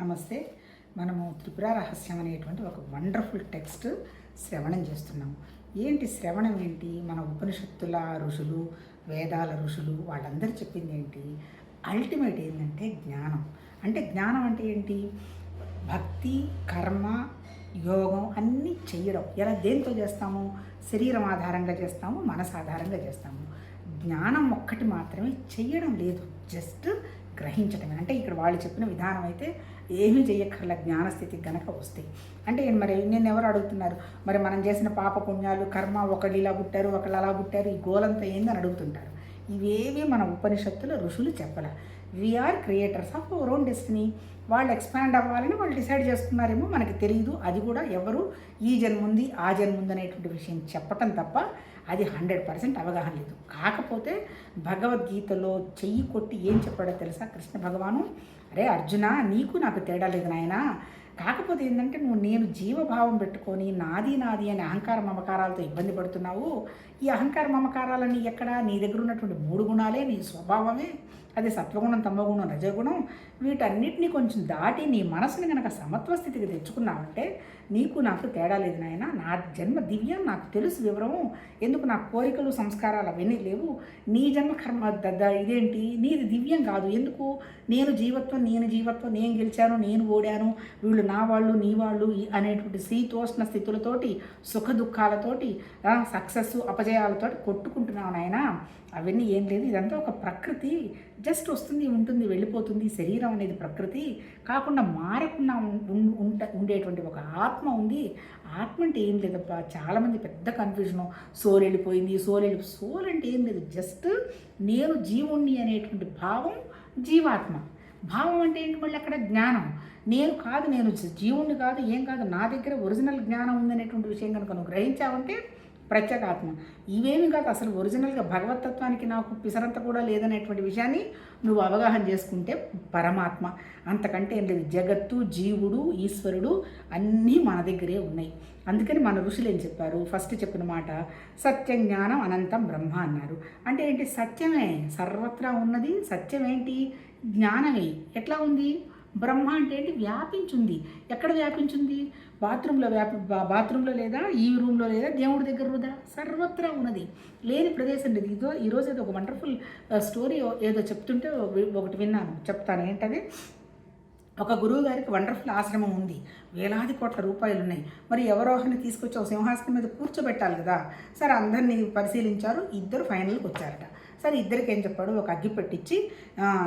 నమస్తే. మనము త్రిపుర రహస్యం అనేటువంటి ఒక వండర్ఫుల్ టెక్స్ట్ శ్రవణం చేస్తున్నాము. ఏంటి శ్రవణం ఏంటి? మన ఉపనిషత్తుల ఋషులు వేదాల ఋషులు వాళ్ళందరూ చెప్పింది ఏంటి? అల్టిమేట్ ఏంటంటే జ్ఞానం. అంటే జ్ఞానం అంటే ఏంటి? భక్తి కర్మ యోగం అన్నీ చేయడం. ఎలా దేంతో చేస్తాము? శరీరం ఆధారంగా చేస్తాము మనసు ఆధారంగా చేస్తాము. జ్ఞానం ఒక్కటి మాత్రమే చేయడం లేదు. జస్ట్ గ్రహించడమే అంటే ఇక్కడ వాళ్ళు చెప్పిన విధానం అయితే ఏమీ చేయక్కర్ల జ్ఞానస్థితికి గనక వస్తాయి అంటే మరి నేను ఎవరు అడుగుతున్నారు? మరి మనం చేసిన పాప పుణ్యాలు కర్మ ఒకళ్ళు ఇలా పుట్టారు ఒకళ్ళు అలా పుట్టారు ఈ గోలంతా ఏందని అడుగుతుంటారు. ఇవేవి మన ఉపనిషత్తులు ఋషులు చెప్పల. We are creators of our own destiny వాళ్ళు ఎక్స్పాండ్ అవ్వాలని వాళ్ళు డిసైడ్ చేస్తున్నారేమో మనకి తెలియదు అది కూడా ఎవరు ఈ జన్ముంది ఆ జన్ముంది అనేటువంటి విషయం చెప్పటం తప్ప అది హండ్రెడ్ పర్సెంట్ అవగాహన లేదు. కాకపోతే భగవద్గీతలో చెయ్యి కొట్టి ఏం చెప్పాడో తెలుసా? కృష్ణ భగవాను అరే అర్జున నీకు నాకు తేడా లేదు నాయనా. కాకపోతే ఏంటంటే నువ్వు నేను జీవభావం పెట్టుకొని నాది నాది అనే అహంకార మమకారాలతో ఇబ్బంది పడుతున్నావు. ఈ అహంకార మమకారాలన్నీ ఎక్కడ? నీ దగ్గర ఉన్నటువంటి మూడు గుణాలే నీ స్వభావమే. అది సత్వగుణం తమగుణం రజగుణం. వీటన్నిటినీ కొంచెం దాటి నీ మనసుని కనుక సమత్వ స్థితికి తెచ్చుకున్నావంటే నీకు నాకు తేడా లేదు నాయన. నా జన్మ దివ్యం నాకు తెలుసు వివరము. ఎందుకు నా కోరికలు సంస్కారాలు అవన్నీ లేవు? నీ జన్మ కర్మ దద్ద ఇదేంటి? నీది దివ్యం కాదు. ఎందుకు? నేను జీవత్వం నేను జీవత్వం నేను గెలిచాను నేను ఓడాను. వీళ్ళు నా వాళ్ళు నీ వాళ్ళు అనేటువంటి శీతోష్ణ స్థితులతోటి సుఖ దుఃఖాలతోటి సక్సెస్ అపజయాలతోటి కొట్టుకుంటున్నావు నాయన. అవన్నీ ఏం లేదు. ఇదంతా ఒక ప్రకృతి. జస్ట్ వస్తుంది ఉంటుంది వెళ్ళిపోతుంది శరీరం అనేది ప్రకృతి కాకుండా మారకుండా ఉం- ఉంట ఉండేటువంటి ఒక ఆత్మ ఉంది. ఆత్మ అంటే ఏం లేదప్ప చాలామంది పెద్ద కన్ఫ్యూజను సోల్ వెళ్ళిపోయింది సోల్ వెళ్ళి సోల్ అంటే ఏం లేదు. జస్ట్ నేను జీవుణ్ణి అనేటువంటి భావం జీవాత్మ. భావం అంటే ఏంటి మళ్ళీ అక్కడ? జ్ఞానం. నేను కాదు నేను జీవుణ్ణి కాదు ఏం కాదు నా దగ్గర ఒరిజినల్ జ్ఞానం ఉందనేటువంటి విషయం కనుక నువ్వు గ్రహించావంటే ప్రత్యేకాత్మ. ఇవేమి కాదు అసలు ఒరిజినల్గా భగవతత్వానికి నాకు పిసరంత కూడా లేదనేటువంటి విషయాన్ని నువ్వు అవగాహన చేసుకుంటే పరమాత్మ. అంతకంటే ఏం లేదు. జగత్తు జీవుడు ఈశ్వరుడు అన్నీ మన దగ్గరే ఉన్నాయి. అందుకని మన ఋషులు ఏం చెప్పారు? ఫస్ట్ చెప్పిన మాట సత్యం జ్ఞానం అనంతం బ్రహ్మ అన్నారు. అంటే ఏంటి? సత్యమే. సర్వత్రా ఉన్నది. సత్యమేంటి జ్ఞానమే. ఎట్లా ఉంది? బ్రహ్మ అంటే ఏంటి? వ్యాపించుంది. ఎక్కడ వ్యాపించుంది? బాత్రూంలో వ్యాప బాత్రూంలో లేదా ఈ రూమ్లో లేదా దేవుడి దగ్గర ఉందా సర్వత్రా ఉన్నది. లేని ప్రదేశం లేదు. ఇదో ఈరోజు ఏదో ఒక వండర్ఫుల్ స్టోరీ ఏదో చెప్తుంటే ఒకటి విన్నాను. చెప్తాను. ఏంటది? ఒక గురువు గారికి వండర్ఫుల్ ఆశ్రమం ఉంది. వేలాది కోట్ల రూపాయలు ఉన్నాయి. మరి ఎవరో తీసుకొచ్చి ఒక సింహాసనం మీద కూర్చోబెట్టాలి కదా? సరే అందరినీ పరిశీలించారు. ఇద్దరు ఫైనల్కి వచ్చారట. సరే ఇద్దరికి ఏం చెప్పాడు? ఒక అగ్గి పెట్టించి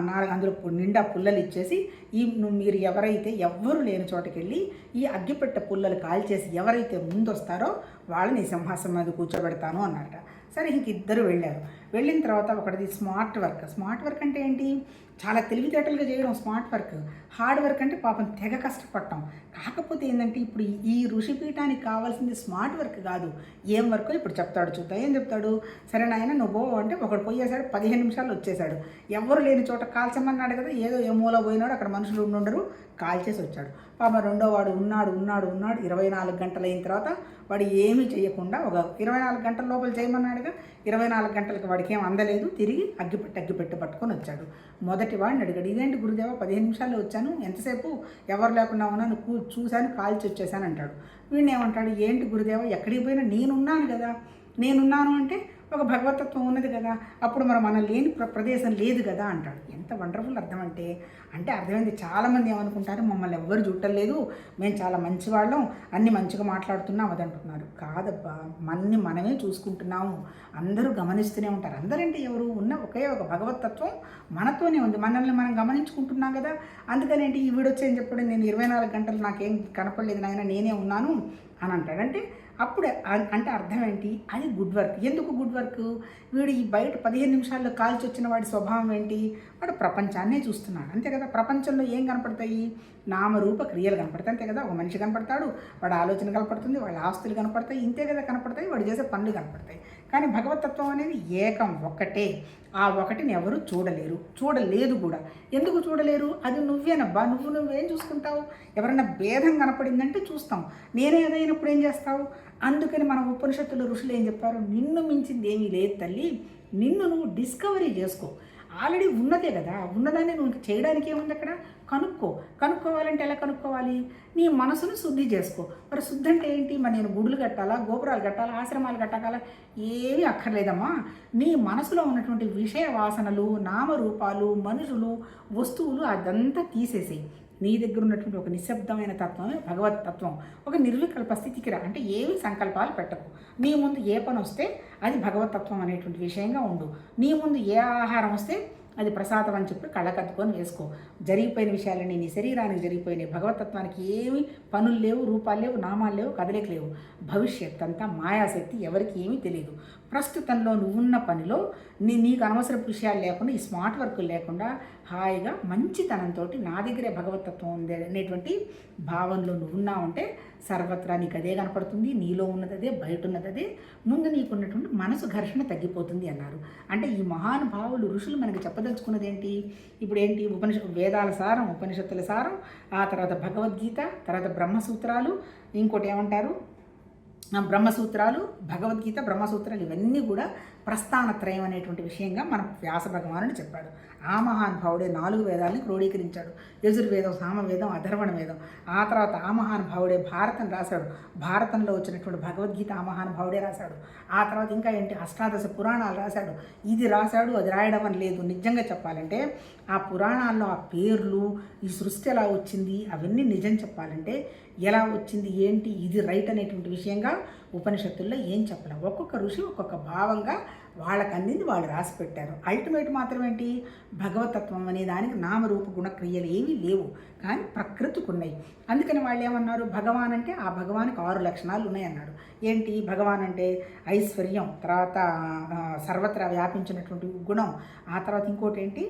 నాలుగు అందులో నిండా పుల్లలు ఇచ్చేసి ఈ మీరు ఎవరైతే ఎవ్వరు లేని చోటకి వెళ్ళి ఈ అగ్గిపెట్ట పుల్లలు కాల్చేసి ఎవరైతే ముందు వస్తారో వాళ్ళని సింహాసనం మీద కూర్చోబెడతాను అన్నట సరే ఇంక ఇద్దరు వెళ్ళారు. వెళ్ళిన తర్వాత ఒకటిది స్మార్ట్ వర్క్. స్మార్ట్ వర్క్ అంటే ఏంటి? చాలా తెలివితేటలుగా చేయడం స్మార్ట్ వర్క్. హార్డ్ వర్క్ అంటే పాపం తెగ కష్టపడటం. కాకపోతే ఏంటంటే ఇప్పుడు ఈ- ఋషిపీఠానికి కావాల్సింది స్మార్ట్ వర్క్ కాదు. ఏం వర్క్ ఇప్పుడు చెప్తాడు చూద్దాం. ఏం చెప్తాడు? సరే నాయన నువ్వు అంటే ఒకడు పోయేశాడు పదిహేను నిమిషాలు వచ్చేసాడు. ఎవరు లేని చోట కాల్చమన్నాడు కదా ఏదో ఏ మూల పోయినాడు అక్కడ మనుషులు ఉండుండరు కాల్చేసి వచ్చాడు. పాప రెండో వాడు ఉన్నాడు ఉన్నాడు ఉన్నాడు ఇరవై నాలుగు గంటలు అయిన తర్వాత వాడు ఏమీ చేయకుండా ఒక ఇరవై నాలుగు గంటల లోపల చేయమన్నాడుగా ఇరవై నాలుగు గంటలకు వాడికి ఏం అందలేదు తిరిగి అగ్గిపెట్టి అగ్గిపెట్టి పట్టుకొని వచ్చాడు. మొదటి వాడిని అడిగాడు ఇదేంటి గురుదేవ పదిహేను నిమిషాల్లో వచ్చాను ఎంతసేపు ఎవరు లేకుండా ఉన్నాను కూ చూశాను కాల్చి వచ్చేసాను అంటాడు. వీడిని ఏమంటాడు ఏంటి గురుదేవ ఎక్కడికి పోయినా నేనున్నాను కదా నేనున్నాను అంటే ఒక భగవతత్వం ఉన్నది కదా అప్పుడు మరి మనం లేని ప్ర- ప్రదేశం లేదు కదా అంటాడు. ఎంత వండర్ఫుల్ అర్థం అంటే అంటే అర్థమైంది చాలామంది ఏమనుకుంటారు మమ్మల్ని ఎవ్వరు చుట్టలేదు మేము చాలా మంచివాళ్ళం అన్ని మంచిగా మాట్లాడుతున్నాం అదంటున్నారు. కాదబ్బా మనని మనమే చూసుకుంటున్నాము. అందరూ గమనిస్తూనే ఉంటారు. అందరంటే ఎవరు? ఉన్న ఒకే ఒక భగవతత్వం మనతోనే ఉంది. మనల్ని మనం గమనించుకుంటున్నాం కదా. అందుకని ఏంటి? ఈ వీడొచ్చి ఏం చెప్పడం? నేను ఇరవై నాలుగు గంటలు నాకేం కనపడలేదు నాయన నేనే ఉన్నాను అని అంటాడంటే అప్పుడే అంటే అర్థం ఏంటి? అది గుడ్ వర్క్ ఎందుకు గుడ్ వర్క్ వీడు ఈ బయట పదిహేను నిమిషాల్లో కాల్చి వచ్చిన వాడి స్వభావం ఏంటి? వాడు ప్రపంచాన్నే చూస్తున్నాడు. అంతే కదా? ప్రపంచంలో ఏం కనపడతాయి? నామరూప క్రియలు కనపడతాయి. అంతే కదా? ఒక మనిషి కనపడతాడు వాడు ఆలోచన కనపడుతుంది వాళ్ళ ఆస్తులు కనపడతాయి ఇంతే కదా కనపడతాయి వాడు చేసే పనులు కనపడతాయి. కానీ భగవతత్వం అనేది ఏకం ఒక్కటే. ఆ ఒకటిని ఎవరు చూడలేరు. చూడలేదు కూడా. ఎందుకు చూడలేరు? అది నువ్వేనబ్బా నువ్వు నువ్వేం చూసుకుంటావు? ఎవరైనా భేదం కనపడిందంటే చూస్తాం. నేనే ఏదైనప్పుడు ఏం చేస్తావు? అందుకని మన ఉపనిషత్తులు ఋషులు ఏం చెప్పారు? నిన్ను మించింది ఏమీ లేదు తల్లి. నిన్ను నువ్వు డిస్కవరీ చేసుకో. ఆల్రెడీ ఉన్నదే కదా. ఉన్నదాన్ని నువ్వు చేయడానికి ఏముంది అక్కడ. కనుక్కో. కనుక్కోవాలంటే ఎలా కనుక్కోవాలి? నీ మనసును శుద్ధి చేసుకో. మరి శుద్ధి అంటే ఏంటి? మరి నేను గుడులు కట్టాలా? గోపురాలు కట్టాలా? ఆశ్రమాలు కట్టాలా ఏమీ అక్కర్లేదమ్మా. నీ మనసులో ఉన్నటువంటి విషయ వాసనలు నామరూపాలు మనుషులు వస్తువులు అదంతా తీసేసేయి. నీ దగ్గర ఉన్నటువంటి ఒక నిశ్శబ్దమైన తత్వమే భగవత్ తత్వం. ఒక నిర్వికల్ప స్థితికి రా అంటే ఏమి సంకల్పాలు పెట్టకు. నీ ముందు ఏ పని వస్తే అది భగవత్ తత్వం అనేటువంటి విషయంగా ఉండు. నీ ముందు ఏ ఆహారం వస్తే అది ప్రసాదం అని చెప్పి కళ్ళకద్దుకొని వేసుకో. జరిగిపోయిన విషయాలన్నీ నీ శరీరానికి జరిగిపోయినాయి. భగవతత్వానికి ఏమి పనులు లేవు రూపాలు లేవు నామాలు లేవు కదలిక లేవు. భవిష్యత్ అంతా మాయాశక్తి ఎవరికి ఏమీ తెలియదు. ప్రస్తుతంలో నువ్వున్న పనిలో నీ నీకు అనవసరపు విషయాలు లేకుండా ఈ స్మార్ట్ వర్క్ లేకుండా హాయిగా మంచితనంతో నా దగ్గరే భగవతత్వం ఉంది అనేటువంటి భావంలో నువ్వు అంటే సర్వత్రా నీకు అదే కనపడుతుంది నీలో ఉన్నది అదే బయట ఉన్నది అదే ముందు నీకున్నటువంటి మనసు ఘర్షణ తగ్గిపోతుంది అన్నారు. అంటే ఈ మహానుభావులు ఋషులు మనకి చెప్పదలుచుకున్నది ఏంటి? ఇప్పుడు ఏంటి? ఉపనిష వేదాల సారం ఉపనిషత్తుల సారం ఆ తర్వాత భగవద్గీత తర్వాత బ్రహ్మసూత్రాలు ఇంకోటి ఏమంటారు? బ్రహ్మసూత్రాలు భగవద్గీత బ్రహ్మసూత్రాలు ఇవన్నీ కూడా ప్రస్థానత్రయం అనేటువంటి విషయంగా మన వ్యాస భగవానుడు చెప్పాడు. ఆ మహానుభావుడే నాలుగు వేదాలని క్రోడీకరించాడు. యజుర్వేదం సామవేదం అధర్వణ వేదం. ఆ తర్వాత ఆ మహానుభావుడే భారతం రాశాడు. భారతంలో వచ్చినటువంటి భగవద్గీత ఆ మహానుభావుడే రాశాడు. ఆ తర్వాత ఇంకా ఏంటి? అష్టాదశ పురాణాలు రాశాడు. ఇది రాశాడు అది రాయడం అని లేదు. నిజంగా చెప్పాలంటే ఆ పురాణాల్లో ఆ పేర్లు ఈ సృష్టి ఎలా వచ్చింది అవన్నీ నిజం చెప్పాలంటే ఎలా వచ్చింది ఏంటి ఇది రైట్ అనేటువంటి విషయంగా ఉపనిషత్తుల్లో ఏం చెప్పలేం. ఒక్కొక్క ఋషి ఒక్కొక్క భావంగా వాళ్ళకి అందింది వాళ్ళు రాసి పెట్టారు. అల్టిమేట్ మాత్రం ఏంటి భగవతత్వం అనే దానికి నామరూప గుణక్రియలు ఏమీ లేవు. కానీ ప్రకృతికి ఉన్నాయి అందుకని వాళ్ళు ఏమన్నారు భగవాన్ అంటే ఆ భగవానికి ఆరు లక్షణాలు ఉన్నాయన్నారు. ఏంటి? భగవాన్ అంటే ఐశ్వర్యం తర్వాత సర్వత్రా వ్యాపించినటువంటి గుణం ఆ తర్వాత ఇంకోటి ఏంటి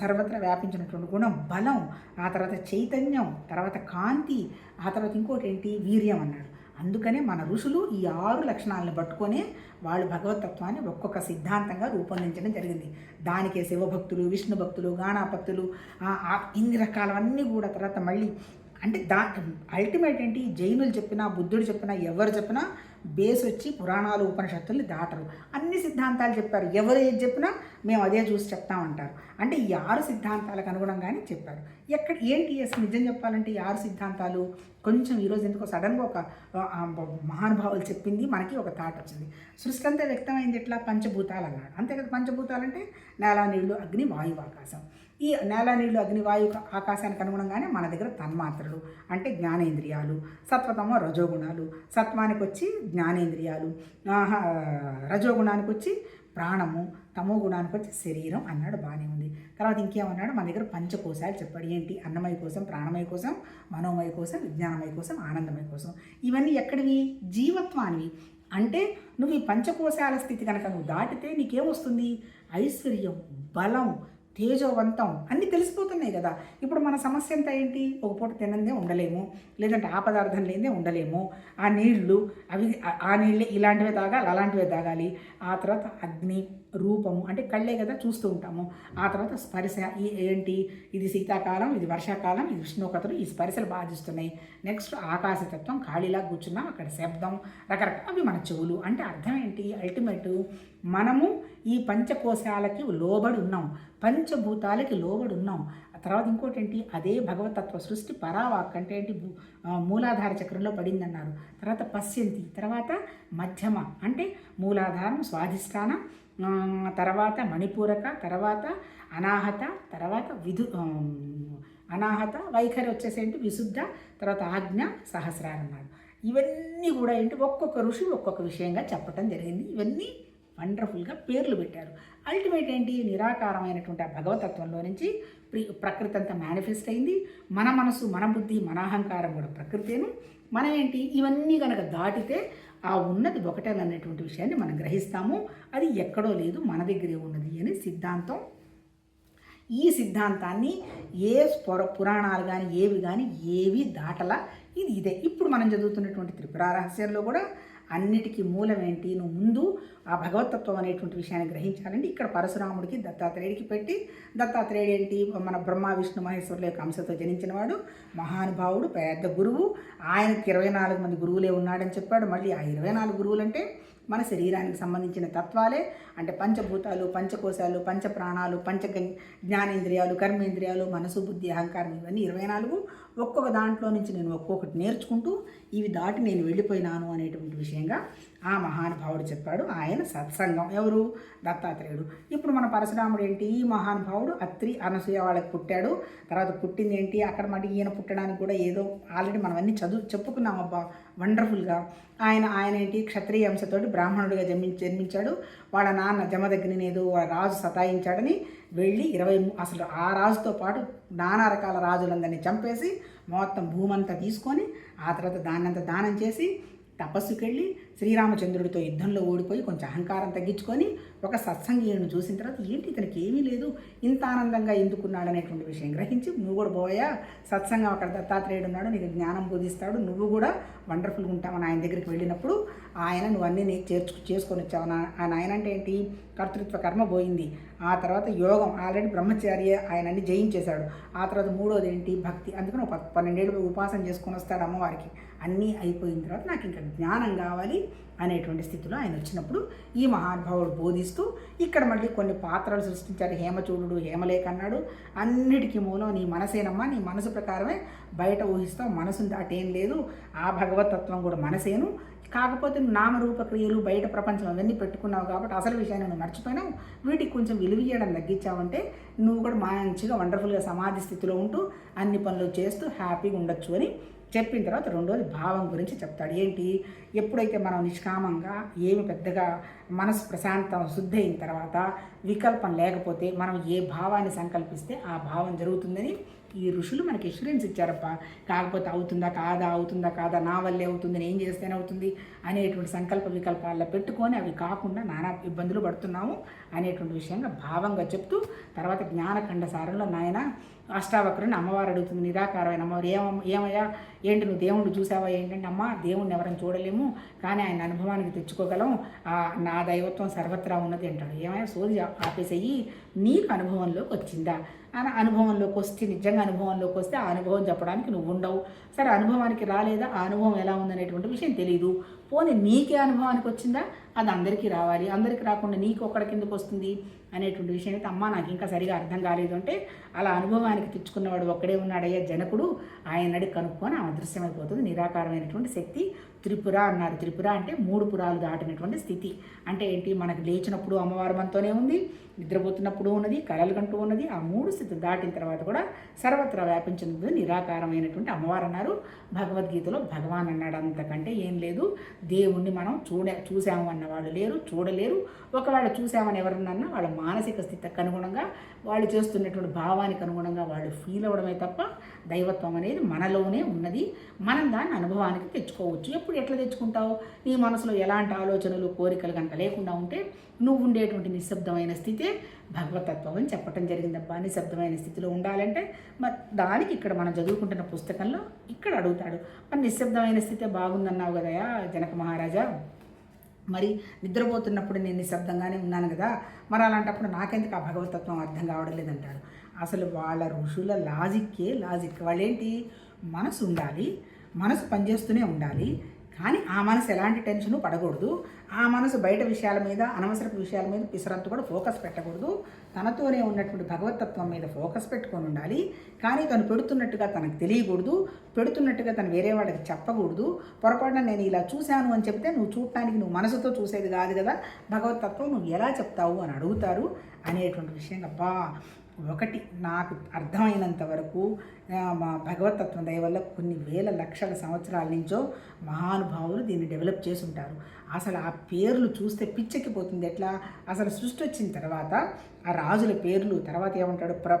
సర్వత్రా వ్యాపించినటువంటి గుణం బలం ఆ తర్వాత చైతన్యం తర్వాత కాంతి ఆ తర్వాత ఇంకోటి ఏంటి వీర్యం అన్నాడు. అందుకనే మన ఋషులు ఈ ఆరు లక్షణాలను పట్టుకొనే వాళ్ళు భగవతత్వాన్ని ఒక్కొక్క సిద్ధాంతంగా రూపొందించడం జరిగింది. దానికే శివభక్తులు విష్ణు భక్తులు గాణాపక్తులు ఇన్ని రకాలవన్నీ కూడా తర్వాత మళ్ళీ అంటే దా అల్టిమేట్ ఏంటి? జైనులు చెప్పినా బుద్ధుడు చెప్పినా ఎవరు చెప్పినా బేస్ వచ్చి పురాణాలు ఉపనిషత్తుల్ని దాటరు. అన్ని సిద్ధాంతాలు చెప్పారు. ఎవరు ఏది చెప్పినా మేము అదే చూసి చెప్తామంటారు అంటే ఈ ఆరు సిద్ధాంతాలకు అనుగుణంగానే చెప్పారు. ఎక్కడ ఏంటి అసలు నిజం చెప్పాలంటే ఈ ఆరు సిద్ధాంతాలు? కొంచెం ఈరోజు ఎందుకో సడన్గా ఒక మహానుభావులు చెప్పింది మనకి ఒక థాట్ వచ్చింది. సృష్టి అంతా వ్యక్తమైంది ఎట్లా? పంచభూతాలు అన్నాడు. అంతే కదా పంచభూతాలు అంటే నేల నీళ్ళు అగ్ని వాయువు ఆకాశం. ఈ నేల నీళ్ళు అగ్ని వాయు ఆకాశానికి అనుగుణంగానే మన దగ్గర తన్మాత్రలు అంటే జ్ఞానేంద్రియాలు సత్వతమ రజోగుణాలు సత్వానికి వచ్చి జ్ఞానేంద్రియాలు ఆహా, రజోగుణానికి వచ్చి ప్రాణము తమో గుణానికి వచ్చి శరీరం అన్నాడు బాగానే ఉంది. తర్వాత ఇంకేమన్నాడు? మన దగ్గర పంచకోశాలు చెప్పాడు. ఏంటి? అన్నమయ కోసం ప్రాణమయ కోసం మనోమయ కోసం విజ్ఞానమయ కోసం ఆనందమయ కోసం. ఇవన్నీ ఎక్కడివి? జీవత్వానివి. అంటే నువ్వు ఈ పంచకోశాల స్థితి కనుక నువ్వు దాటితే నీకేమొస్తుంది ఐశ్వర్యం బలం తేజోవంతం అన్నీ తెలిసిపోతున్నాయి కదా. ఇప్పుడు మన సమస్య అంతా ఏంటి? ఒక పూట తినందే ఉండలేము. లేదంటే ఆ పదార్థం లేదే ఉండలేము. ఆ నీళ్ళు అవి ఆ- ఆ నీళ్ళే ఇలాంటివే తాగాలి అలాంటివే తాగాలి. ఆ తర్వాత అగ్ని రూపము అంటే కళ్ళే కదా చూస్తూ ఉంటాము. ఆ తర్వాత స్పర్శ ఈ ఏంటి? ఇది శీతాకాలం ఇది వర్షాకాలం ఇది ఉష్ణోగ్రతలు ఈ స్పర్శలు బాధిస్తున్నాయి నెక్స్ట్ ఆకాశతత్వం ఖాళీలా కూర్చున్నాం అక్కడ శబ్దం రకరకాల అవి మన చెవులు. అంటే అర్థం ఏంటి? అల్టిమేట్ మనము ఈ పంచకోశాలకి లోబడి ఉన్నాం. పంచభూతాలకి లోబడి ఉన్నాం. ఆ తర్వాత ఇంకోటి ఏంటి? అదే భగవతత్వ సృష్టి పరావాక్ అంటే ఏంటి? మూలాధార చక్రంలో పడిందన్నారు. తర్వాత పశ్యంతి తర్వాత మధ్యమ అంటే మూలాధారం స్వాధిష్టానం తర్వాత మణిపూరక తర్వాత అనాహత తర్వాత విధు అనాహత వైఖరి వచ్చేసేంటి? విశుద్ధ తర్వాత ఆజ్ఞ సహస్రాలు ఇవన్నీ కూడా ఏంటి? ఒక్కొక్క ఋషి ఒక్కొక్క విషయంగా చెప్పటం జరిగింది. ఇవన్నీ వండర్ఫుల్గా పేర్లు పెట్టారు. అల్టిమేట్ ఏంటి? నిరాకారమైనటువంటి ఆ భగవతత్వంలో నుంచి ప్రకృతి అంతా మేనిఫెస్ట్ అయింది. మన మనసు మన బుద్ధి మన అహంకారం కూడా ప్రకృతేను. మనం ఏంటి? ఇవన్నీ కనుక దాటితే ఆ ఉన్నది ఒకటేననేటువంటి విషయాన్ని మనం గ్రహిస్తాము. అది ఎక్కడో లేదు మన దగ్గరే ఉన్నది అని సిద్ధాంతం. ఈ సిద్ధాంతాన్ని ఏ పుర పురాణాలు కానీ ఏవి కానీ ఏవి దాటలా ఇది ఇదే. ఇప్పుడు మనం చదువుతున్నటువంటి త్రిపుర రహస్యంలో కూడా అన్నిటికీ మూలం ఏంటి? నువ్వు ముందు ఆ భగవతత్వం అనేటువంటి విషయాన్ని గ్రహించాలంటే ఇక్కడ పరశురాముడికి దత్తాత్రేయుడికి పెట్టి దత్తాత్రేయుడు ఏంటి? మన బ్రహ్మ విష్ణు మహేశ్వరుల యొక్క అంశతో జనించినవాడు మహానుభావుడు పెద్ద గురువు. ఆయనకి ఇరవై నాలుగు మంది గురువులే ఉన్నాడని చెప్పాడు. మళ్ళీ ఆ ఇరవై నాలుగు గురువులు అంటే మన శరీరానికి సంబంధించిన తత్వాలే. అంటే పంచభూతాలు పంచకోశాలు పంచ ప్రాణాలు పంచ జ్ఞానేంద్రియాలు కర్మేంద్రియాలు మనసు బుద్ధి అహంకారం ఇవన్నీ ఇరవై నాలుగు. ఒక్కొక్క దాంట్లో నుంచి నేను ఒక్కొక్కటి నేర్చుకుంటూ ఇవి దాటి నేను వెళ్ళిపోయినాను అనేటువంటి విషయంగా ఆ మహానుభావుడు చెప్పాడు ఆయన సత్సంగం. ఎవరు? దత్తాత్రేయుడు. ఇప్పుడు మన పరశురాముడు ఏంటి? ఈ మహానుభావుడు అత్రి అనసూయ వాళ్ళకి పుట్టాడు. తర్వాత పుట్టింది ఏంటి? అక్కడ మళ్ళీ ఈయన పుట్టడానికి కూడా ఏదో ఆల్రెడీ మనం అన్ని చదువు చెప్పుకున్నాం అబ్బా వండర్ఫుల్గా ఆయన ఆయన ఏంటి? క్షత్రియ అంశతోటి బ్రాహ్మణుడిగా జన్మి జన్మించాడు. వాళ్ళ నాన్న జమదగ్ని ఏదో రాజు సతాయించాడని వెళ్ళి ఇరవై అసలు ఆ రాజుతో పాటు నానా రకాల రాజులందరినీ చంపేసి మొత్తం భూమంతా తీసుకొని ఆ తర్వాత దాన్నంతా దానం చేసి తపస్సుకి వెళ్ళి శ్రీరామచంద్రుడితో యుద్ధంలో ఓడిపోయి కొంచెం అహంకారం తగ్గించుకొని ఒక సత్సంగీయుడిని చూసిన తర్వాత ఏంటి ఇతనికి ఏమీ లేదు ఇంత ఆనందంగా ఎందుకున్నాడు అనేటువంటి విషయం గ్రహించి నువ్వు కూడా పోయా సత్సంగం అక్కడ దత్తాత్రేయుడు ఉన్నాడు నీకు జ్ఞానం బోధిస్తాడు నువ్వు కూడా వండర్ఫుల్గా ఉంటావని ఆయన దగ్గరికి వెళ్ళినప్పుడు ఆయన నువ్వు అన్నీ నీకు చేర్చు చేసుకొని వచ్చావు నా- ఆ నాయన అంటే ఏంటి? కర్తృత్వ కర్మ పోయింది. ఆ తర్వాత యోగం ఆల్రెడీ బ్రహ్మచారి ఆయన అన్ని జయించేశాడు. ఆ తర్వాత మూడోది ఏంటి? భక్తి. అందుకని ఒక పన్నెండేళ్ళు ఉపాసన చేసుకొని వస్తాడు అమ్మవారికి. అన్నీ అయిపోయిన తర్వాత నాకు ఇంకా జ్ఞానం కావాలి అనేటువంటి స్థితిలో ఆయన వచ్చినప్పుడు ఈ మహానుభావుడు బోధిస్తూ ఇక్కడ మళ్ళీ కొన్ని పాత్రలు సృష్టించారు. హేమచూడు హేమలేఖ అన్నాడు. అన్నిటికీ మూలం నీ మనసేనమ్మా నీ మనసు ప్రకారమే బయట ఊహిస్తావు. మనసుని దాటేం లేదు. ఆ భగవతత్వం కూడా మనసేను. కాకపోతే నామరూపక్రియలు బయట ప్రపంచం అవన్నీ పెట్టుకున్నావు కాబట్టి అసలు విషయాన్ని నువ్వు మర్చిపోయినావు. వీటికి కొంచెం విలువ ఇవ్వడం తగ్గించావంటే నువ్వు కూడా మంచిగా వండర్ఫుల్గా సమాధి స్థితిలో ఉంటూ అన్ని పనులు చేస్తూ హ్యాపీగా ఉండొచ్చు అని చెప్పిన తర్వాత రెండోది భావం గురించి చెప్తాడు. ఏంటి? ఎప్పుడైతే మనం నిష్కామంగా ఏమి పెద్దగా మనసు ప్రశాంతం శుద్ధి అయిన తర్వాత వికల్పం లేకపోతే మనం ఏ భావాన్ని సంకల్పిస్తే ఆ భావం జరుగుతుందని ఈ ఋషులు మనకి ఎష్యూరెన్స్ ఇచ్చారప్ప కాకపోతే అవుతుందా కాదా? అవుతుందా కాదా? నా వల్లే అవుతుంది నేను ఏం చేస్తేనే అవుతుంది? అనేటువంటి సంకల్ప వికల్పాల్లో పెట్టుకొని అవి కాకుండా నానా ఇబ్బందులు పడుతున్నాము అనేటువంటి విషయంగా భావంగా చెప్తూ తర్వాత జ్ఞానఖండ సారంలో నాయన అష్టావక్రుని అమ్మవారు అడుగుతుంది నిరాకారమైన అమ్మవారు ఏమ ఏమయ్యా? ఏంటి నువ్వు దేవుణ్ణి చూసావా? ఏంటంటే అమ్మ దేవుణ్ణి ఎవరైనా చూడలేము కానీ ఆయన అనుభవానికి తెచ్చుకోగలం. ఆ, నా దైవత్వం సర్వత్రా ఉన్నది అంటాడు. ఏమయ్యా? సోది ఆపేసేయి నీకు అనుభవంలోకి వచ్చిందా? అని అనుభవంలోకి వస్తే నిజంగా అనుభవంలోకి వస్తే ఆ అనుభవం చెప్పడానికి నువ్వు ఉండవు. సరే అనుభవానికి రాలేదా? ఆ అనుభవం ఎలా ఉందనేటువంటి విషయం తెలియదు పోనీ నీకే అనుభవానికి వచ్చిందా? అది అందరికీ రావాలి. అందరికీ రాకుండా నీకు ఒక్కడ కిందకు వస్తుంది. అనేటువంటి విషయం అయితే అమ్మ నాకు ఇంకా సరిగా అర్థం కాలేదు. అంటే అలా అనుభవానికి తెచ్చుకున్నవాడు ఒక్కడే ఉన్నాడయ్యా జనకుడు ఆయనడి కనుక్కొని ఆమె అదృశ్యమైపోతుంది నిరాకారమైనటువంటి శక్తి త్రిపుర అన్నారు. త్రిపుర అంటే మూడు పురాలు దాటినటువంటి స్థితి. అంటే ఏంటి? మనకు లేచినప్పుడు అమ్మవారు మనతోనే ఉంది నిద్రపోతున్నప్పుడు ఉన్నది కలలుగంటూ కంటూ ఉన్నది. ఆ మూడు స్థితి దాటిన తర్వాత కూడా సర్వత్రా వ్యాపించినది నిరాకారమైనటువంటి అమ్మవారు అన్నారు. భగవద్గీతలో భగవాన్ అన్నాడు అంతకంటే ఏం లేదు. దేవుణ్ణి మనం చూడ చూసాము అన్న వాళ్ళు లేరు చూడలేరు. ఒకవేళ చూసామని ఎవరన్నా వాళ్ళ మానసిక స్థితికి అనుగుణంగా వాళ్ళు చేస్తున్నటువంటి భావానికి అనుగుణంగా వాళ్ళు ఫీల్ అవ్వడమే తప్ప దైవత్వం అనేది మనలోనే ఉన్నది. మనం దాన్ని అనుభవానికి తెచ్చుకోవచ్చు. ఎప్పుడు ఎట్లా తెచ్చుకుంటావు? నీ మనసులో ఎలాంటి ఆలోచనలు కోరికలు కనుక లేకుండా ఉంటే నువ్వు ఉండేటువంటి నిశ్శబ్దమైన స్థితే భగవతత్వం అని చెప్పటం జరిగిందబ్బా. నిశ్శబ్దమైన స్థితిలో ఉండాలంటే మరి దానికి ఇక్కడ మనం చదువుకుంటున్న పుస్తకంలో ఇక్కడ అడుగుతాడు. మరి నిశ్శబ్దమైన స్థితే బాగుందన్నావు కదయా జనక మహారాజా? మరి నిద్రపోతున్నప్పుడు నేను నిశ్శబ్దంగానే ఉన్నాను కదా మరి అలాంటప్పుడు నాకెందుకు ఆ భగవతత్వం అర్థం కావడం లేదంటాడు అసలు వాళ్ళ ఋషుల లాజిక్కే లాజిక్. వాళ్ళేంటి? మనసు ఉండాలి మనసు పనిచేస్తూనే ఉండాలి కానీ ఆ మనసు ఎలాంటి టెన్షన్ పడకూడదు. ఆ మనసు బయట విషయాల మీద అనవసరపు విషయాల మీద పిసరంత కూడా ఫోకస్ పెట్టకూడదు. తనతోనే ఉన్నటువంటి భగవతత్వం మీద ఫోకస్ పెట్టుకొని ఉండాలి. కానీ తను పెడుతున్నట్టుగా తనకు తెలియకూడదు. పెడుతున్నట్టుగా తను వేరే వాళ్ళకి చెప్పకూడదు. పొరపాటున నేను ఇలా చూశాను అని చెప్తే నువ్వు చూడటానికి నువ్వు మనసుతో చూసేది కాదు కదా. భగవతత్వం నువ్వు ఎలా చెప్తావు అని అడుగుతారు అనేటువంటి విషయం అబ్బా. ఒకటి నాకు అర్థమైనంత వరకు మా భగవతత్వం దయ వల్ల కొన్ని వేల లక్షల సంవత్సరాల నుంచో మహానుభావులు దీన్ని డెవలప్ చేసి ఉంటారు అసలు ఆ పేర్లు చూస్తే పిచ్చెక్కిపోతుంది. ఎట్లా? అసలు సృష్టి వచ్చిన తర్వాత ఆ రాజుల పేర్లు తర్వాత ఏమంటాడు? ప్ర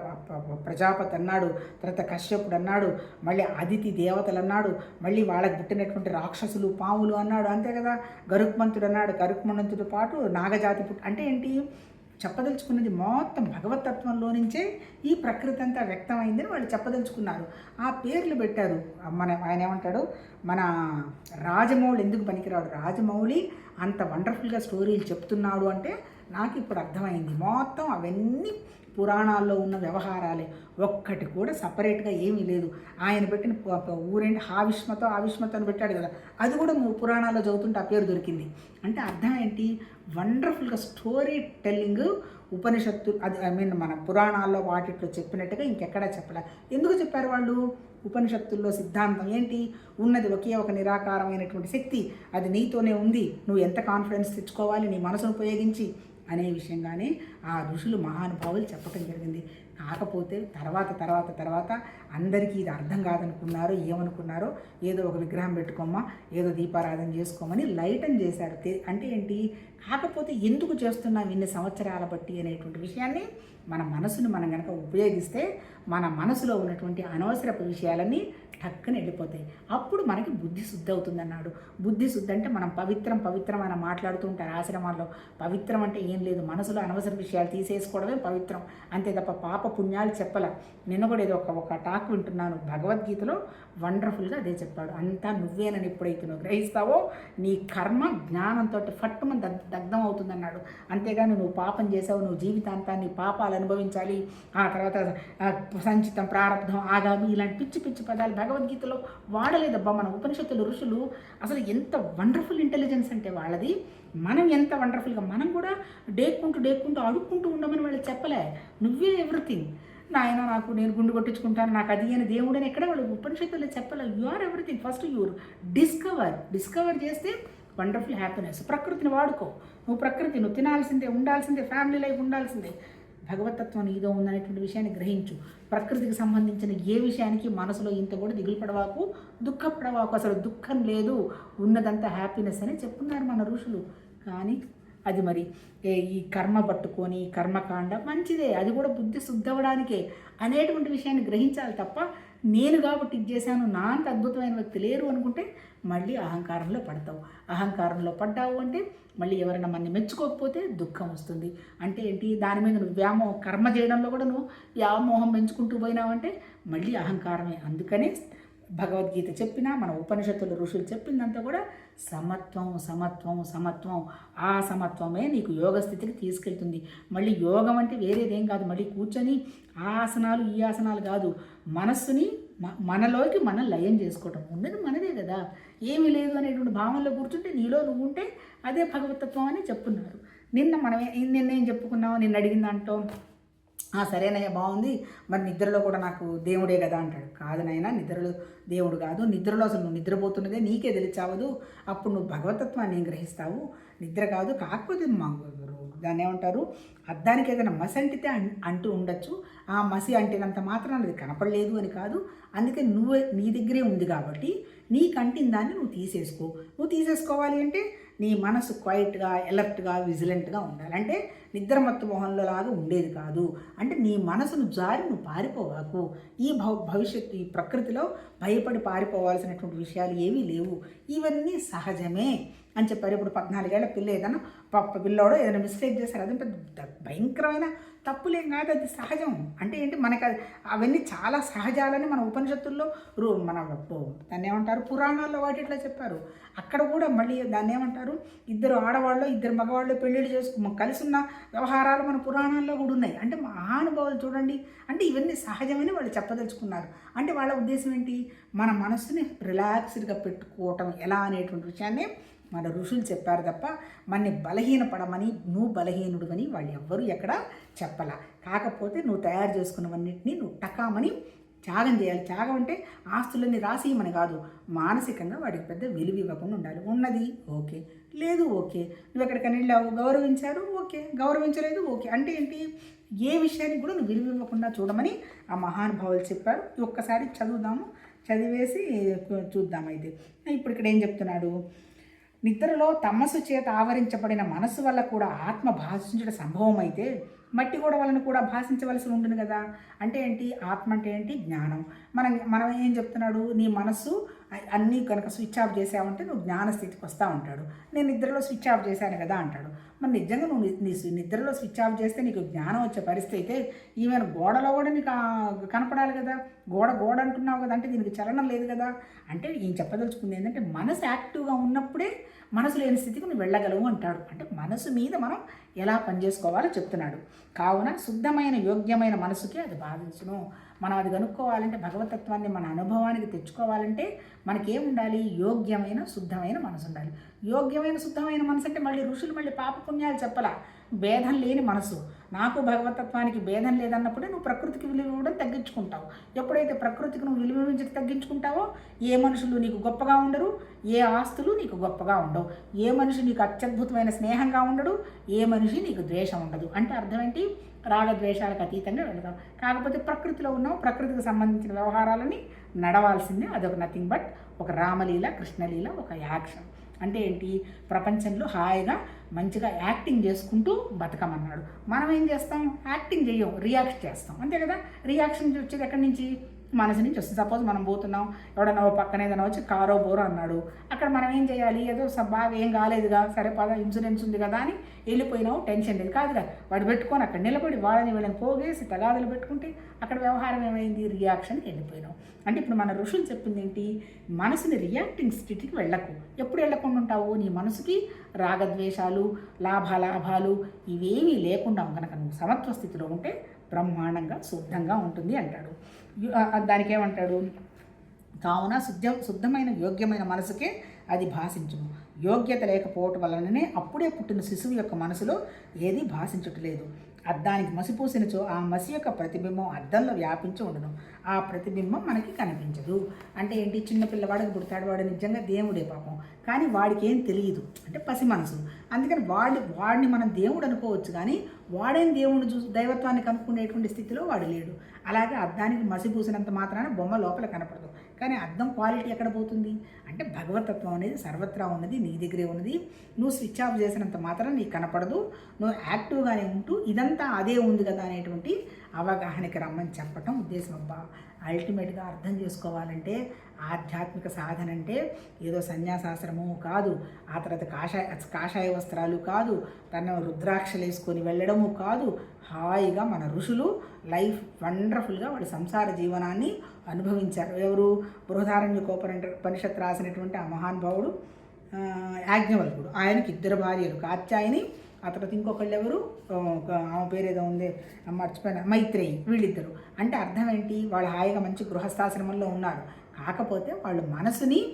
ప్రజాపతి అన్నాడు తర్వాత కశ్యపుడు అన్నాడు మళ్ళీ అదితి దేవతలు అన్నాడు మళ్ళీ వాళ్ళకి పుట్టినటువంటి రాక్షసులు పాములు అన్నాడు అంతే కదా? గరుక్మంతుడు అన్నాడు గరుక్మంతుడితో పాటు నాగజాతి పుట్టు అంటే ఏంటి? చెప్పదలుచుకున్నది మొత్తం భగవతత్వంలో నుంచే ఈ ప్రకృతి అంతా వ్యక్తమైందని వాళ్ళు చెప్పదలుచుకున్నారు. ఆ పేర్లు పెట్టారు. మన ఆయన ఏమంటాడు? మన రాజమౌళి ఎందుకు పనికిరాడు? రాజమౌళి అంత వండర్ఫుల్గా స్టోరీలు చెప్తున్నాడు అంటే నాకు ఇప్పుడు అర్థమైంది. మొత్తం అవన్నీ పురాణాల్లో ఉన్న వ్యవహారాలే. ఒక్కటి కూడా సపరేట్గా ఏమీ లేదు. ఆయన పెట్టిన ఊరేంటి హావిష్మతో ఆవిష్మతో అని పెట్టాడు కదా అది కూడా ము- పురాణాల్లో చదువుతుంటే ఆ పేరు దొరికింది. అంటే అర్థం ఏంటి? వండర్ఫుల్గా స్టోరీ టెల్లింగ్ ఉపనిషత్తు అది ఐ మీన్ మన పురాణాల్లో వాటిట్లో చెప్పినట్టుగా ఇంకెక్కడా చెప్పలే. ఎందుకు చెప్పారు వాళ్ళు? ఉపనిషత్తుల్లో సిద్ధాంతం ఏంటి? ఉన్నది ఒకే ఒక నిరాకారమైనటువంటి శక్తి. అది నీతోనే ఉంది. నువ్వు ఎంత కాన్ఫిడెన్స్ తెచ్చుకోవాలి? నీ మనసును ఉపయోగించి. అనే విషయంగానే ఆ ఋషులు మహానుభావులు చెప్పటం జరిగింది. కాకపోతే తర్వాత తర్వాత తర్వాత అందరికీ ఇది అర్థం కాదనుకున్నారు ఏమనుకున్నారో ఏదో ఒక విగ్రహం పెట్టుకోమా ఏదో దీపారాధన చేసుకోమని లైటన్ చేశారు. అంటే ఏంటి? కాకపోతే ఎందుకు చేస్తున్నాం ఇన్ని సంవత్సరాల బట్టి అనేటువంటి విషయాన్ని మన మనసును మనం కనుక ఉపయోగిస్తే మన మనసులో ఉన్నటువంటి అనవసరపు విషయాలన్నీ టక్కున వెళ్ళిపోతాయి. అప్పుడు మనకి బుద్ధి శుద్ధి అవుతుంది అన్నాడు బుద్ధి శుద్ధి అంటే మనం పవిత్రం పవిత్రం అని మాట్లాడుతూ ఉంటారు ఆశ్రమాల్లో. పవిత్రం అంటే ఏం లేదు. మనసులో అనవసర విషయాలు తీసేసుకోవడమే పవిత్రం. అంతే తప్ప పాప పుణ్యాలు చెప్పల. నిన్న కూడా ఏదో ఒక ఒక టాక్ వింటున్నాను. భగవద్గీతలో వండర్ఫుల్గా అదే చెప్పాడు. అంతా నువ్వేనని ఎప్పుడైతే నువ్వు గ్రహిస్తావో నీ కర్మ జ్ఞానంతో ఫట్టుమని దగ్ దగ్ధం అవుతుందన్నాడు. అంతేగాని నువ్వు పాపం చేసావు. నువ్వు జీవితాంతాన్ని పాపాలు అనుభవించాలి. ఆ తర్వాత సంచితం ప్రారంభం ఆగామి ఇలాంటి పిచ్చి పిచ్చి పదాలు భగవద్గీతలో వాడలేదబ్బా మన ఉపనిషత్తులు ఋషులు. అసలు ఎంత వండర్ఫుల్ ఇంటెలిజెన్స్ అంటే వాళ్ళది. మనం ఎంత వండర్ఫుల్గా మనం కూడా డేక్కుంటూ డేక్కుంటూ అడుక్కుంటూ ఉండమని వాళ్ళు చెప్పలే. నువ్వే ఎవ్రీథింగ్ నాయన నాకు నేను గుండు కొట్టించుకుంటాను నాకు అది అని దేవుడని ఎక్కడ వాళ్ళు ఉపనిషత్తుల్లో చెప్పలే. You are everything first your discover discover చేస్తే వండర్ఫుల్ హ్యాపీనెస్ ప్రకృతిని వాడుకో. నువ్వు ప్రకృతి నువ్వు తినాల్సిందే ఉండాల్సిందే ఫ్యామిలీ లైఫ్ ఉండాల్సిందే. భగవతత్వం నీదో ఉందనేటువంటి విషయాన్ని గ్రహించు. ప్రకృతికి సంబంధించిన ఏ విషయానికి మనసులో ఇంత కూడా దిగులు పడవాకు దుఃఖపడవాకు అసలు దుఃఖం లేదు ఉన్నదంతా హ్యాపీనెస్ అని చెప్పున్నారు మన ఋషులు. కానీ అది మరి ఏ ఈ కర్మ పట్టుకొని కర్మకాండ మంచిదే. అది కూడా బుద్ధి శుద్ధవడానికే అనేటువంటి విషయాన్ని గ్రహించాలి తప్ప నేను కాబట్టి ఇది చేశాను నా అంత అద్భుతమైన వ్యక్తి లేరు అనుకుంటే మళ్ళీ అహంకారంలో పడతావు. అహంకారంలో పడ్డావు అంటే మళ్ళీ ఎవరైనా మన మెచ్చుకోకపోతే దుఃఖం వస్తుంది. అంటే ఏంటి? దాని మీద నువ్వు వ్యామోహం కర్మ చేయడంలో కూడా నువ్వు వ్యామోహం పెంచుకుంటూ పోయినావంటే మళ్ళీ అహంకారమే. అందుకనే భగవద్గీత చెప్పినా మన ఉపనిషత్తులు ఋషులు చెప్పిందంతా కూడా సమత్వం సమత్వం సమత్వం. ఆ సమత్వమే నీకు యోగ స్థితికి తీసుకెళ్తుంది. మళ్ళీ యోగం అంటే వేరేదేం కాదు. మళ్ళీ కూర్చొని ఆ ఆసనాలు ఈ ఆసనాలు కాదు. మనస్సుని మనలోకి మనం లయం చేసుకోవటం. ఉన్నది మనదే కదా. ఏమీ లేదు అనేటువంటి భావనలో కూర్చుంటే నీలో నువ్వు ఉంటే అదే భగవతత్వం అని చెప్పున్నారు. నిన్న మనం నిన్నేం నిన్న ఏం చెప్పుకున్నావు? నిన్న అడిగిన సరేనయ్యా బాగుంది. మరి నిద్రలో కూడా నాకు దేవుడే కదా అంటాడు. కాదు నాయన నిద్రలో దేవుడు కాదు. నిద్రలో అసలు నువ్వు నిద్రపోతున్నదే నీకే తెలిచావదు అప్పుడు నువ్వు భగవతత్వాన్ని ఏం గ్రహిస్తావు? నిద్ర కాదు కాకపోతే మా దాన్ని ఏమంటారు? అద్దానికి ఏదైనా మసి అంటితే అంటూ ఉండొచ్చు. ఆ మసి అంటినంత మాత్రం అది కనపడలేదు అని కాదు. అందుకే నువ్వే నీ దగ్గరే ఉంది కాబట్టి నీ అంటిన దాన్ని నువ్వు తీసేసుకో. నువ్వు తీసేసుకోవాలి అంటే నీ మనసు క్వైట్గా ఎలర్ట్గా విజిలెంట్గా ఉండాలి. అంటే నిద్ర మొహంలో లాగా ఉండేది కాదు. అంటే నీ మనసును జారి నువ్వు పారిపోవాకు. ఈ భవ భవిష్యత్తు ఈ ప్రకృతిలో భయపడి పారిపోవాల్సినటువంటి విషయాలు ఏమీ లేవు. ఇవన్నీ సహజమే. అని చెప్పారు. ఇప్పుడు పద్నాలుగేళ్ళ పిల్ల ఏదైనా పప్ప పిల్లోడో ఏదైనా మిస్టేక్ చేశారు. అది పెద్ద భయంకరమైన తప్పులేం కాదు అది సహజం. అంటే ఏంటి? మనకు అది అవన్నీ చాలా సహజాలని మన ఉపనిషత్తుల్లో రూ మన దాన్ని ఏమంటారు? పురాణాల్లో వాటిట్లో చెప్పారు. అక్కడ కూడా మళ్ళీ దాన్ని ఏమంటారు? ఇద్దరు ఆడవాళ్ళు ఇద్దరు మగవాళ్ళు పెళ్ళిళ్ళు చేసుకు కలిసి ఉన్న వ్యవహారాలు మన పురాణాల్లో కూడా ఉన్నాయి. అంటే మహానుభావులు చూడండి. అంటే ఇవన్నీ సహజమని వాళ్ళు చెప్పదలుచుకున్నారు. అంటే వాళ్ళ ఉద్దేశం ఏంటి? మన మనసుని రిలాక్స్డ్గా పెట్టుకోవటం. ఎలా అనేటువంటి విషయాన్ని మన ఋషులు చెప్పారు తప్ప మనని బలహీనపడమని నువ్వు బలహీనుడు అని వాళ్ళు ఎవ్వరూ ఎక్కడ చెప్పాల. కాకపోతే నువ్వు తయారు చేసుకున్నవన్నింటినీ నువ్వు టకామని త్యాగం చేయాలి. త్యాగం అంటే ఆస్తులన్నీ రాసేయమని కాదు మానసికంగా వాడికి పెద్ద విలువ ఇవ్వకుండా ఉండాలి. ఉన్నది ఓకే. లేదు ఓకే. నువ్వు ఎక్కడికైనా వెళ్ళావు గౌరవించారు ఓకే. గౌరవించలేదు ఓకే. అంటే ఏంటి? ఏ విషయానికి కూడా నువ్వు విలువ ఇవ్వకుండా చూడమని ఆ మహానుభావులు చెప్పారు. ఒక్కసారి చదువుదాము. చదివేసి చూద్దాం అయితే. ఇప్పుడు ఇక్కడ ఏం చెప్తున్నాడు? నిద్రలో తమస్సు చేత ఆవరించబడిన మనస్సు వల్ల కూడా ఆత్మ భాషించడం సంభవం అయితే మట్టి కూడా వలన కూడా భాషించవలసి ఉంటుంది కదా. అంటే ఏంటి? ఆత్మ అంటే ఏంటి? జ్ఞానం. మనం మనం ఏం చెప్తున్నాడు? నీ మనస్సు అన్నీ కనుక స్విచ్ ఆఫ్ చేసావంటే నువ్వు జ్ఞాన స్థితికి వస్తూ ఉంటాడు. నేను నిద్రలో స్విచ్ ఆఫ్ చేశాను కదా అంటాడు. మరి నిజంగా నువ్వు నీ నిద్రలో స్విచ్ ఆఫ్ చేస్తే నీకు జ్ఞానం వచ్చే పరిస్థితి అయితే ఈవెన్ గోడలో కూడా నీకు కనపడాలి కదా. గోడ గోడ అంటున్నావు కదా అంటే దీనికి చలనం లేదు కదా. అంటే ఈయన చెప్పదలుచుకుంది ఏంటంటే మనసు యాక్టివ్గా ఉన్నప్పుడే మనసు లేని స్థితికి నువ్వు వెళ్ళగలవు అంటాడు. అంటే మనసు మీద మనం ఎలా పనిచేసుకోవాలో చెప్తున్నాడు. కావున శుద్ధమైన యోగ్యమైన మనసుకి అది బాధించును. మనం అది కనుక్కోవాలంటే భగవతత్వాన్ని మన అనుభవానికి తెచ్చుకోవాలంటే మనకేం ఉండాలి యోగ్యమైన శుద్ధమైన మనసు ఉండాలి యోగ్యమైన శుద్ధమైన మనసు అంటే మళ్ళీ ఋషులు మళ్ళీ పాపపుణ్యాలు చెప్పలా. భేదం లేని మనసు. నాకు భగవతత్వానికి భేదం లేదన్నప్పుడే నువ్వు ప్రకృతికి విలువ ఇవ్వడం తగ్గించుకుంటావు. ఎప్పుడైతే ప్రకృతికి నువ్వు విలువ తగ్గించుకుంటావో ఏ మనుషులు నీకు గొప్పగా ఉండరు ఏ ఆస్తులు నీకు గొప్పగా ఉండవు. ఏ మనిషి నీకు అత్యద్భుతమైన స్నేహంగా ఉండడు ఏ మనిషి నీకు ద్వేషం ఉండదు. అంటే అర్థం ఏంటి? రాగద్వేషాలకు అతీతంగా వెళతాం. కాకపోతే ప్రకృతిలో ఉన్నాం ప్రకృతికి సంబంధించిన వ్యవహారాలని నడవాల్సిందే. అదొక నథింగ్ బట్ ఒక రామలీల కృష్ణలీల ఒక యాక్షన్. అంటే ఏంటి? ప్రపంచంలో హాయిగా మంచిగా యాక్టింగ్ చేసుకుంటూ బతకమన్నాడు. మనం ఏం చేస్తాం? యాక్టింగ్ చేయం రియాక్ట్ చేస్తాం. అంతే కదా? రియాక్షన్ వచ్చేది ఎక్కడి నుంచి? మనసు నుంచి వస్తుంది. సపోజ్ మనం పోతున్నాం ఎవడన్నా ఓ పక్కన ఏదైనా వచ్చి కారో బోరో అన్నాడు. అక్కడ మనం ఏం చేయాలి? ఏదో స- బాగా ఏం కాలేదుగా సరే పద ఇన్సూరెన్స్ ఉంది కదా అని వెళ్ళిపోయినావు టెన్షన్ లేదు. కాదురా వాడు పెట్టుకొని అక్కడ నిలబడి వాళ్ళని వీళ్ళని పోగేసి తగాదులు పెట్టుకుంటే అక్కడ వ్యవహారం ఏమైంది? రియాక్షన్కి వెళ్ళిపోయినావు. అంటే ఇప్పుడు మన ఋషులు చెప్పింది ఏంటి? మనసుని రియాక్టింగ్ స్థితికి వెళ్ళకు. ఎప్పుడు వెళ్ళకుండా ఉంటావు? నీ మనసుకి రాగద్వేషాలు లాభాలాభాలు ఇవేమీ లేకుండా కనుక నువ్వు సమత్వ స్థితిలో ఉంటే బ్రహ్మాండంగా శుద్ధంగా ఉంటుంది అంటాడు. దానికి ఏమంటాడు కావున శుద్ధ శుద్ధమైన యోగ్యమైన మనసుకే అది భాషించును యోగ్యత లేకపోవటం వలననే అప్పుడే పుట్టిన శిశువు యొక్క మనసులో ఏది భాషించటలేదు. అద్దానికి మసిపూసినచో ఆ మసి యొక్క ప్రతిబింబం అద్దంలో వ్యాపించి ఉండను. ఆ ప్రతిబింబం మనకి కనిపించదు. అంటే ఏంటి? చిన్న పిల్లవాడికి పుడతాడు. వాడు నిజంగా దేవుడే పాపం. కానీ వాడికి ఏం తెలియదు. అంటే పసి మనసు. అందుకని వాడు వాడిని మనం దేవుడు అనుకోవచ్చు కానీ వాడేం దేవుడు చూ దైవత్వాన్ని కనుక్కునేటువంటి స్థితిలో వాడు లేడు. అలాగే అద్దానికి మసిపూసినంత మాత్రాన బొమ్మ లోపల కనపడదు. కానీ అద్దం క్వాలిటీ ఎక్కడ పోతుంది? అంటే భగవతత్వం అనేది సర్వత్రా ఉన్నది నీ దగ్గరే ఉన్నది. నువ్వు స్విచ్ ఆఫ్ చేసినంత మాత్రం నీకు కనపడదు. నువ్వు యాక్టివ్గానే ఉంటూ ఇదంతా అదే ఉంది కదా అనేటువంటి అవగాహనకి రమ్మని చెప్పటం ఉద్దేశం అబ్బా. అల్టిమేట్గా అర్థం చేసుకోవాలంటే ఆధ్యాత్మిక సాధన అంటే ఏదో సన్యాసాశ్రమము కాదు ఆ తర్వాత కాషాయ కాషాయ వస్త్రాలు కాదు తన రుద్రాక్షలు వేసుకొని వెళ్ళడము కాదు. హాయిగా మన ఋషులు లైఫ్ వండర్ఫుల్గా వాళ్ళ సంసార జీవనాన్ని అనుభవించారు. ఎవరు బృహదారణ్యకోపన రాసిన రాసినటువంటి ఆ మహానుభావుడు యాజ్ఞవల్కుడు. ఆయనకి ఇద్దరు భార్యలు. కాత్యాయని ఆ తర్వాత ఇంకొకళ్ళు ఎవరు ఆమె పేరు ఏదో ఉంది మర్చిపోయిన. మైత్రేయి వీళ్ళిద్దరు. అంటే అర్థం ఏంటి వాళ్ళు హాయిగా మంచి గృహస్థాశ్రమంలో ఉన్నారు. కాకపోతే వాళ్ళు మనసుని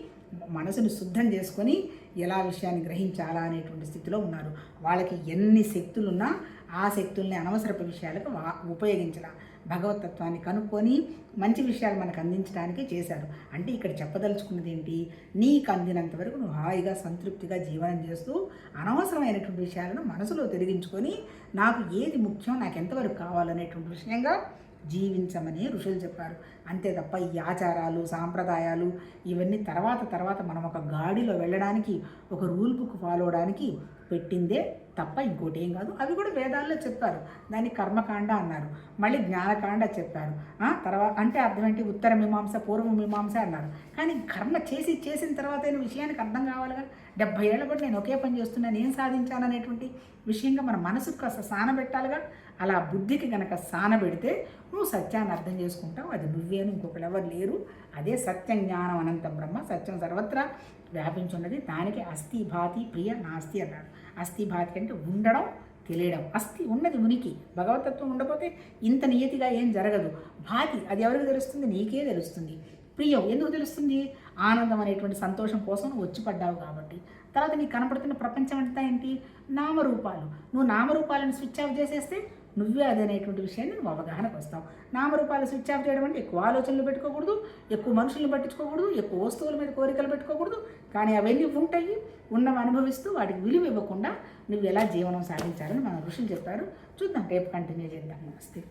మనసును శుద్ధం చేసుకొని ఎలా విషయాన్ని గ్రహించాలా అనేటువంటి స్థితిలో ఉన్నారు. వాళ్ళకి ఎన్ని శక్తులున్నా ఆ శక్తుల్ని అనవసరపు విషయాలకు వా- ఉపయోగించాల. భగవతత్వాన్ని కనుక్కొని మంచి విషయాలు మనకు అందించడానికి చేశారు. అంటే ఇక్కడ చెప్పదలుచుకున్నది ఏంటి? నీకు అందినంత వరకు నువ్వు హాయిగా సంతృప్తిగా జీవనం చేస్తూ అనవసరమైనటువంటి విషయాలను మనసులో తిరిగించుకొని నాకు ఏది ముఖ్యం నాకు ఎంతవరకు కావాలనేటువంటి విషయంగా జీవించమని ఋషులు చెప్పారు. అంతే తప్ప ఈ ఆచారాలు సాంప్రదాయాలు ఇవన్నీ తర్వాత తర్వాత మనం ఒక గాడిలో వెళ్ళడానికి ఒక రూల్ బుక్ ఫాలో అవడానికి పెట్టిందే తప్ప ఇంకోటి ఏం కాదు. అవి కూడా వేదాల్లో చెప్పారు. దాన్ని కర్మకాండ అన్నారు. మళ్ళీ జ్ఞానకాండ చెప్పారు. ఆ, తర్వాత అంటే అర్థం ఏంటి ఉత్తర మీమాంస పూర్వ మీమాంస అన్నారు. కానీ కర్మ చేసి చేసిన తర్వాత అయిన విషయానికి అర్థం కావాలిగా డెబ్బై ఏళ్ళ పాటు నేను ఒకే పని చేస్తున్నాను ఏం సాధించాను అనేటువంటి విషయంగా మన మనసుకు కాస్త సానబెట్టాలిగా అలా బుద్ధికి గనక సానబెడితే నువ్వు సత్యాన్ని అర్థం చేసుకుంటావు. అది నువ్వేను ఇంకొకరు ఎవరు లేరు. అదే సత్యం జ్ఞానం అనంత బ్రహ్మ సత్యం సర్వత్రా వ్యాపించున్నది. దానికి అస్థి భాతి ప్రియ నాస్తి అన్నాడు అస్థి భాతి అంటే ఉండడం తెలియడం. అస్థి ఉన్నది ఉనికి భగవతత్వం ఉండకపోతే ఇంత నియతిగా ఏం జరగదు. భాతి అది ఎవరికి తెలుస్తుంది? నీకే తెలుస్తుంది. ప్రియం ఎందుకు తెలుస్తుంది? ఆనందం అనేటువంటి సంతోషం కోసం నువ్వు వచ్చి పడ్డావు కాబట్టి. తర్వాత నీకు కనపడుతున్న ప్రపంచం అంతా ఏంటి? నామరూపాలు. నువ్వు నామరూపాలను స్విచ్ ఆఫ్ చేసేస్తే నువ్వే అది అనేటువంటి విషయాన్ని నువ్వు అవగాహనకు వస్తావు. నామరూపాలు స్విచ్ ఆఫ్ చేయడం అంటే ఎక్కువ ఆలోచనలు పెట్టుకోకూడదు ఎక్కువ మనుషులను పట్టించుకోకూడదు ఎక్కువ వస్తువుల మీద కోరికలు పెట్టుకోకూడదు. కానీ అవన్నీ ఉంటాయి ఉన్నవి అనుభవిస్తూ వాటికి విలువ ఇవ్వకుండా నువ్వు ఎలా జీవనం సాగించాలని మన ఋషులు చెప్పారు. చూద్దాం రేపు కంటిన్యూ చేద్దాం. నమస్తే.